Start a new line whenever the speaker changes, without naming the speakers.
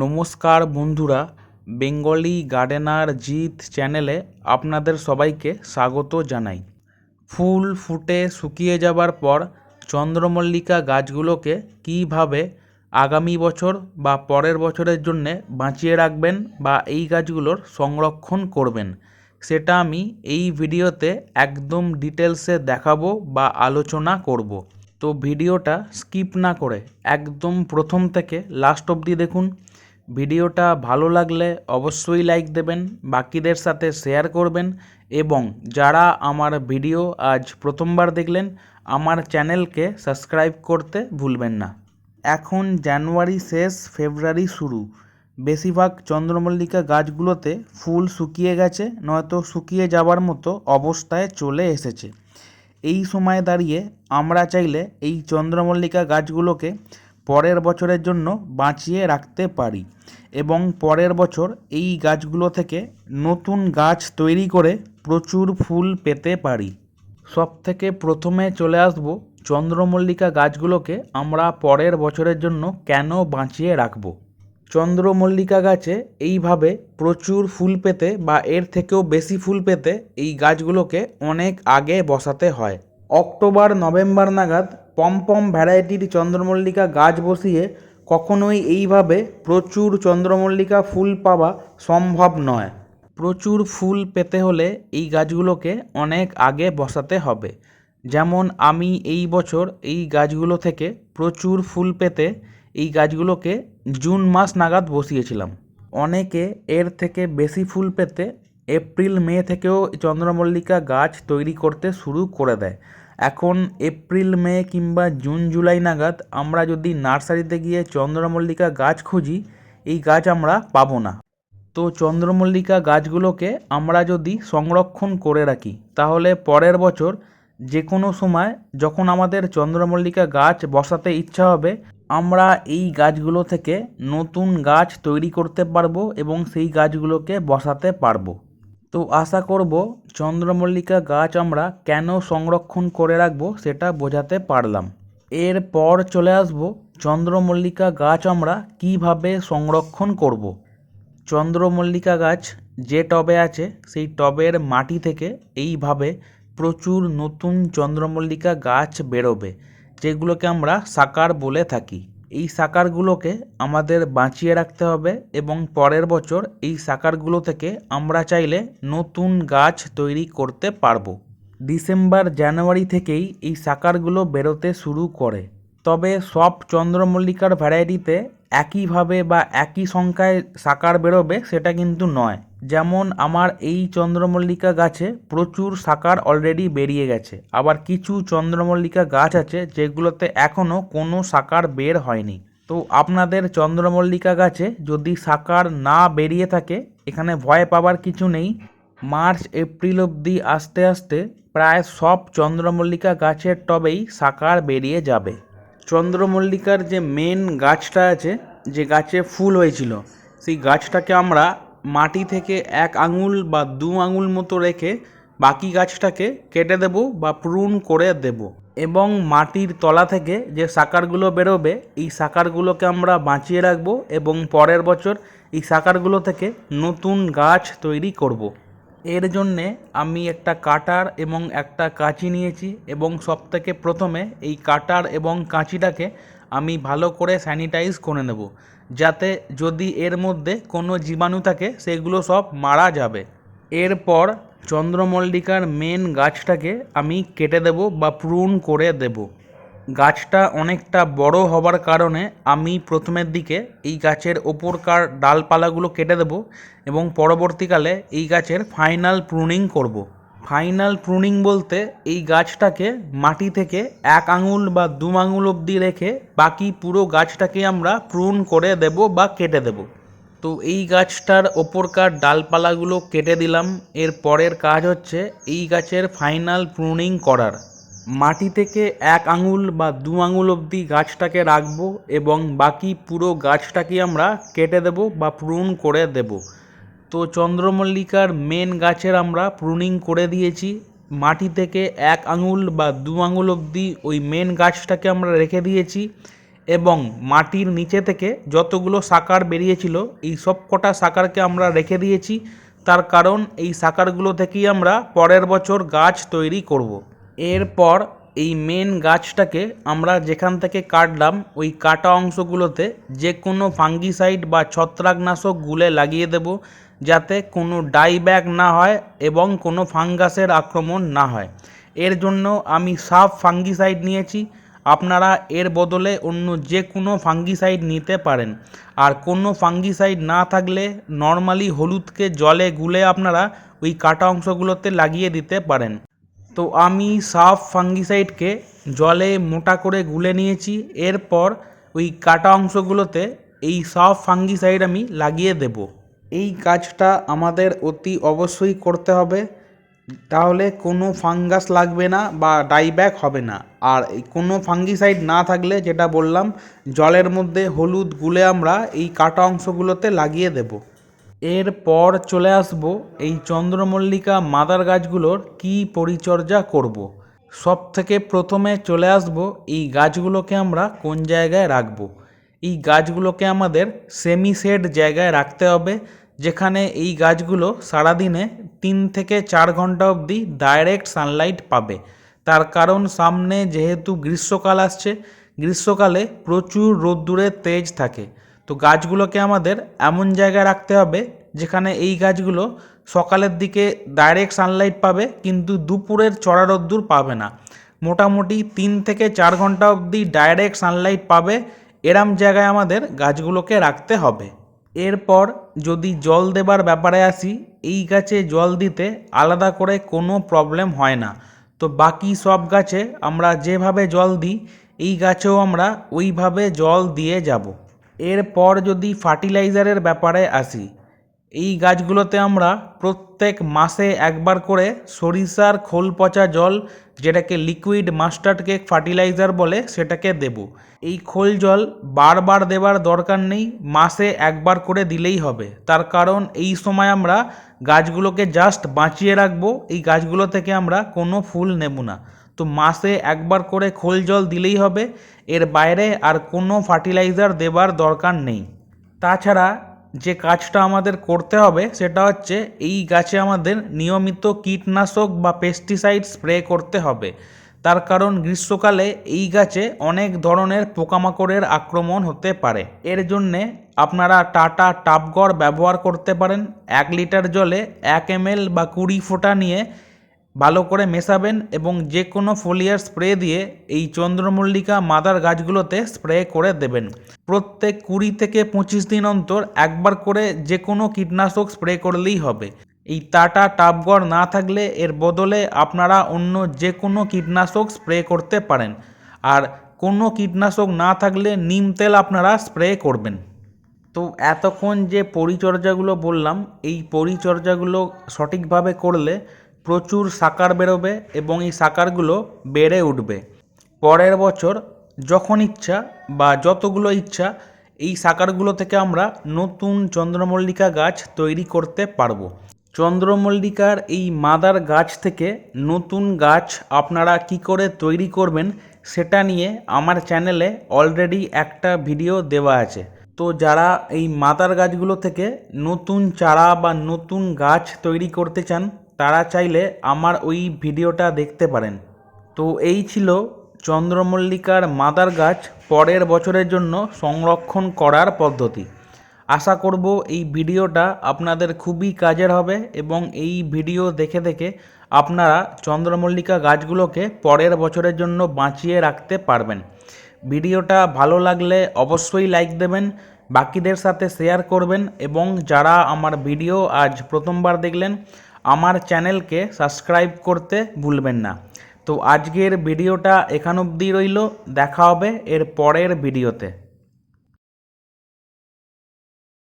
নমস্কার বন্ধুরা, Bengali gardener Jeet চ্যানেলে আপনাদের সবাইকে স্বাগত জানাই। ফুল ফুটে শুকিয়ে যাবার পর চন্দ্রমল্লিকা গাছগুলোকে কীভাবে আগামী বছর বা পরের বছরের জন্যে বাঁচিয়ে রাখবেন বা এই গাছগুলোর সংরক্ষণ করবেন, সেটা আমি এই ভিডিওতে একদম ডিটেলসে দেখাবো বা আলোচনা করব। তো ভিডিওটা স্কিপ না করে একদম প্রথম থেকে লাস্ট অবধি দেখুন। ভিডিওটা ভালো লাগলে অবশ্যই লাইক দেবেন, বাকিদের সাথে শেয়ার করবেন এবং যারা আমার ভিডিও আজ প্রথমবার দেখলেন, আমার চ্যানেলকে সাবস্ক্রাইব করতে ভুলবেন না। এখন জানুয়ারি শেষ, ফেব্রুয়ারি শুরু। বেশিরভাগ চন্দ্রমল্লিকা গাছগুলোতে ফুল শুকিয়ে গেছে, নয়তো শুকিয়ে যাবার মতো অবস্থায় চলে এসেছে। এই সময় দাঁড়িয়ে আমরা চাইলে এই চন্দ্রমল্লিকা গাছগুলোকে পরের বছরের জন্য বাঁচিয়ে রাখতে পারি। এবং পরের বছর এই গাছগুলো থেকে নতুন গাছ তৈরি করে প্রচুর ফুল পেতে পারি। সব থেকে প্রথমে চলে আসব চন্দ্রমল্লিকা গাছগুলোকে আমরা পরের বছরের জন্য কেন বাঁচিয়ে রাখব? চন্দ্রমল্লিকা গাছে এইভাবে প্রচুর ফুল পেতে বা এর থেকেও বেশি ফুল পেতে এই গাছগুলোকে অনেক আগে বসাতে হয়। অক্টোবর, নভেম্বর নাগাদ পমপম ভ্যারাইটির চন্দ্রমল্লিকা গাছ বসিয়ে কখনোই এইভাবে প্রচুর চন্দ্রমল্লিকা ফুল পাওয়া সম্ভব নয়। প্রচুর ফুল পেতে হলে এই গাছগুলোকে অনেক আগে বসাতে হবে। যেমন আমি এই বছর এই গাছগুলো থেকে প্রচুর ফুল পেতে এই গাছগুলোকে জুন মাস নাগাদ বসিয়েছিলাম। অনেকে এর থেকে বেশি ফুল পেতে এপ্রিল, মে থেকেও চন্দ্রমল্লিকা গাছ তৈরি করতে শুরু করে দেয়। এখন এপ্রিল, মে কিংবা জুন, জুলাই নাগাদ আমরা যদি নার্সারিতে গিয়ে চন্দ্রমল্লিকা গাছ খুঁজি, এই গাছ আমরা পাবো না। তো চন্দ্রমল্লিকা গাছগুলোকে আমরা যদি সংরক্ষণ করে রাখি, তাহলে পরের বছর যে কোনো সময় যখন আমাদের চন্দ্রমল্লিকা গাছ বসাতে ইচ্ছা হবে, আমরা এই গাছগুলো থেকে নতুন গাছ তৈরি করতে পারব এবং সেই গাছগুলোকে বসাতে পারব। তো আশা করব চন্দ্রমল্লিকা গাছ আমরা কেন সংরক্ষণ করে রাখব সেটা বোঝাতে পারলাম এরপর চলে আসব চন্দ্রমল্লিকা গাছ আমরা কীভাবে সংরক্ষণ করব। চন্দ্রমল্লিকা গাছ যে টবে আছে সেই টবের মাটি থেকে এইভাবে প্রচুর নতুন চন্দ্রমল্লিকা গাছ বেরোবে, যেগুলোকে আমরা সাকার বলে থাকি এই সাকারগুলোকে আমাদের বাঁচিয়ে রাখতে হবে এবং পরের বছর এই সাকারগুলো থেকে আমরা চাইলে নতুন গাছ তৈরি করতে পারব। ডিসেম্বর, জানুয়ারি থেকেই এই সাকারগুলো বেরোতে শুরু করে। তবে সব চন্দ্রমল্লিকার ভ্যারাইটিতে একইভাবে বা একই সংখ্যায় সাকার বেরোবে সেটা কিন্তু নয়। যেমন আমার এই চন্দ্রমল্লিকা গাছে প্রচুর সাকার অলরেডি বেরিয়ে গেছে। আবার কিছু চন্দ্রমল্লিকা গাছ আছে যেগুলোতে এখনও কোনো সাকার বের হয়নি। তো আপনাদের চন্দ্রমল্লিকা গাছে যদি সাকার না বেরিয়ে থাকে, এখানে ভয় পাবার কিছু নেই। মার্চ, এপ্রিল অবধি আস্তে আস্তে প্রায় সব চন্দ্রমল্লিকা গাছের টবেই সাকার বেরিয়ে যাবে। চন্দ্রমল্লিকার যে মেন গাছটা আছে, যে গাছে ফুল হয়েছিল, সেই গাছটাকে আমরা মাটি থেকে এক আঙুল বা দু আঙুল মতো রেখে বাকি গাছটাকে কেটে দেব বা প্রুন করে দেব এবং মাটির তলা থেকে যে সাকারগুলো বেরোবে, এই সাকারগুলোকে আমরা বাঁচিয়ে রাখব এবং পরের বছর এই সাকারগুলো থেকে নতুন গাছ তৈরি করব। এর জন্যে আমি একটা কাটার এবং একটা কাঁচি নিয়েছি এবং সবথেকে প্রথমে এই কাটার এবং কাঁচিটাকে আমি ভালো করে স্যানিটাইজ করে নেব যাতে যদি এর মধ্যে কোনো জীবাণু থাকে, সেগুলো সব মারা যাবে এরপর চন্দ্রমল্লিকার মেন গাছটাকে আমি কেটে দেব বা প্রুন করে দেব গাছটা অনেকটা বড় হবার কারণে আমি প্রথমের দিকে এই গাছের ওপরকার ডালপালাগুলো কেটে দেব এবং পরবর্তীকালে এই গাছের ফাইনাল প্রুনিং করব। ফাইনাল প্রুনিং বলতে এই গাছটাকে মাটি থেকে এক আঙুল বা দু আঙুল অবধি রেখে বাকি পুরো গাছটাকে আমরা প্রুন করে দেব বা কেটে দেব। তো এই গাছটার ওপরকার ডালপালাগুলো কেটে দিলাম। এর পরের কাজ হচ্ছে এই গাছের ফাইনাল প্রুনিং করার। মাটি থেকে এক আঙুল বা দু আঙুল অবধি গাছটাকে রাখব এবং বাকি পুরো গাছটাকে আমরা কেটে দেব বা প্রুন করে দেবো। তো চন্দ্রমল্লিকার মেন গাছের আমরা প্রুনিং করে দিয়েছি। মাটি থেকে এক আঙুল বা দু আঙুল অবধি ওই মেন গাছটাকে আমরা রেখে দিয়েছি এবং মাটির নিচে থেকে যতগুলো সাকার বেরিয়েছিল, এই সব কটা সাকারকে আমরা রেখে দিয়েছি। তার কারণ এই সাকারগুলো থেকেই আমরা পরের বছর গাছ তৈরি করব। এরপর এই মেন গাছটাকে আমরা যেখান থেকে কাটলাম, ওই কাটা অংশগুলোতে যে কোনো ফাঙ্গিসাইড বা ছত্রাকনাশক গুলে লাগিয়ে দেব। যাতে কোনো ডাইব্যাক না হয় এবং কোনো ফাঙ্গাসের আক্রমণ না হয়। এর জন্য আমি সাফ ফাঙ্গিসাইড নিয়েছি। আপনারা এর বদলে অন্য যে কোনো ফাঙ্গিসাইড নিতে পারেন। আর কোনো ফাঙ্গিসাইড না থাকলে নর্মালি হলুদকে জলে গুলে আপনারা ওই কাটা অংশগুলোতে লাগিয়ে দিতে পারেন। তো আমি সাফ ফাঙ্গিসাইডকে জলে মোটা করে গুলে নিয়েছি। এরপর ওই কাটা অংশগুলোতে এই সাফ ফাঙ্গিসাইড আমি লাগিয়ে দেব। এই কাজটা আমাদের অতি অবশ্যই করতে হবে। তাহলে কোনো ফাঙ্গাস লাগবে না বা ডাইব্যাক হবে না। আর কোনো ফাঙ্গিসাইড না থাকলে যেটা বললাম, জলের মধ্যে হলুদ গুলে আমরা এই কাটা অংশগুলোতে লাগিয়ে দেব। এরপর চলে আসব এই চন্দ্রমল্লিকা মাদার গাছগুলোর কি পরিচর্যা করব। সব থেকে প্রথমে চলে আসব এই গাছগুলোকে আমরা কোন জায়গায় রাখব। এই গাছগুলোকে আমাদের সেমি সেড জায়গায় রাখতে হবে। যেখানে এই গাছগুলো সারাদিনে তিন থেকে চার ঘণ্টা অবধি ডাইরেক্ট সানলাইট পাবে। তার কারণ সামনে যেহেতু গ্রীষ্মকাল আসছে, গ্রীষ্মকালে প্রচুর রোদ্দুরের তেজ থাকে। তো গাছগুলোকে আমাদের এমন জায়গায় রাখতে হবে যেখানে এই গাছগুলো সকালের দিকে ডাইরেক্ট সানলাইট পাবে, কিন্তু দুপুরের চড়া রোদ্দুর পাবে না। মোটামুটি তিন থেকে চার ঘণ্টা অবধি ডাইরেক্ট সানলাইট পাবে, এরম জায়গায় আমাদের গাছগুলোকে রাখতে হবে। এরপর যদি জল দেবার ব্যাপারে আসি, এই গাছে জল দিতে আলাদা করে কোনো প্রবলেম হয় না। তো বাকি সব গাছে আমরা যেভাবে জল দিই, এই গাছেও আমরা ওইভাবে জল দিয়ে যাব। এরপর যদি ফার্টিলাইজারের ব্যাপারে আসি এই গাছগুলোতে আমরা প্রত্যেক মাসে একবার করে সরিষার খোল পচা জল, যেটাকে লিকুইড মাস্টার্ড কেক ফার্টিলাইজার বলে, সেটাকে দেব। এই খোল জল বারবার দেবার দরকার নেই, মাসে একবার করে দিলেই হবে। তার কারণ এই সময় আমরা গাছগুলোকে জাস্ট বাঁচিয়ে রাখব, এই গাছগুলো থেকে আমরা কোনো ফুল নেব না। তো মাসে একবার করে খোল জল দিলেই হবে, এর বাইরে আর কোনো ফার্টিলাইজার দেবার দরকার নেই। তাছাড়া যে কাজটা আমাদের করতে হবে সেটা হচ্ছে এই গাছে আমাদের নিয়মিত কীটনাশক বা পেস্টিসাইড স্প্রে করতে হবে। তার কারণ গ্রীষ্মকালে এই গাছে অনেক ধরনের পোকামাকড়ের আক্রমণ হতে পারে। এর জন্যে আপনারা টাটা টাপগড় ব্যবহার করতে পারেন। এক লিটার জলে এক এমএল বা কুড়ি ফোঁটা নিয়ে ভালো করে মেশাবেন এবং যে কোনো ফোলিয়ার স্প্রে দিয়ে এই চন্দ্রমল্লিকা মাদার গাছগুলোতে স্প্রে করে দেবেন। প্রত্যেক কুড়ি থেকে পঁচিশ দিন অন্তর একবার করে যে কোনো কীটনাশক স্প্রে করলেই হবে। এই টাটা টাপগড় না থাকলে এর বদলে আপনারা অন্য যে কোনো কীটনাশক স্প্রে করতে পারেন। আর কোনো কীটনাশক না থাকলে নিম তেল আপনারা স্প্রে করবেন। তো এতক্ষণ যে পরিচর্যাগুলো বললাম, এই পরিচর্যাগুলো সঠিকভাবে করলে প্রচুর সাকার বেরোবে এবং এই সাকারগুলো বেড়ে উঠবে। পরের বছর যখন ইচ্ছা বা যতগুলো ইচ্ছা, এই সাকারগুলো থেকে আমরা নতুন চন্দ্রমল্লিকা গাছ তৈরি করতে পারব। চন্দ্রমল্লিকার এই মাদার গাছ থেকে নতুন গাছ আপনারা কি করে তৈরি করবেন সেটা নিয়ে আমার চ্যানেলে অলরেডি একটা ভিডিও দেওয়া আছে। তো যারা এই মাদার গাছগুলো থেকে নতুন চারা বা নতুন গাছ তৈরি করতে চান তারা চাইলে আমার ওই ভিডিওটা দেখতে পারেন। তো এই ছিল চন্দ্রমল্লিকার মাদার গাছ পরের বছরের জন্য সংরক্ষণ করার পদ্ধতি। আশা করব এই ভিডিওটা আপনাদের খুবই কাজের হবে এবং এই ভিডিও দেখে দেখে আপনারা চন্দ্রমল্লিকা গাছগুলোকে পরের বছরের জন্য বাঁচিয়ে রাখতে পারবেন। ভিডিওটা ভালো লাগলে অবশ্যই লাইক দেবেন, বাকিদের সাথে শেয়ার করবেন এবং যারা আমার ভিডিও আজ প্রথমবার দেখলেন আমার চ্যানেলকে সাবস্ক্রাইব করতে ভুলবেন না। তো আজকের ভিডিওটা এখান অবধি রইল। দেখা হবে এর পরের ভিডিওতে।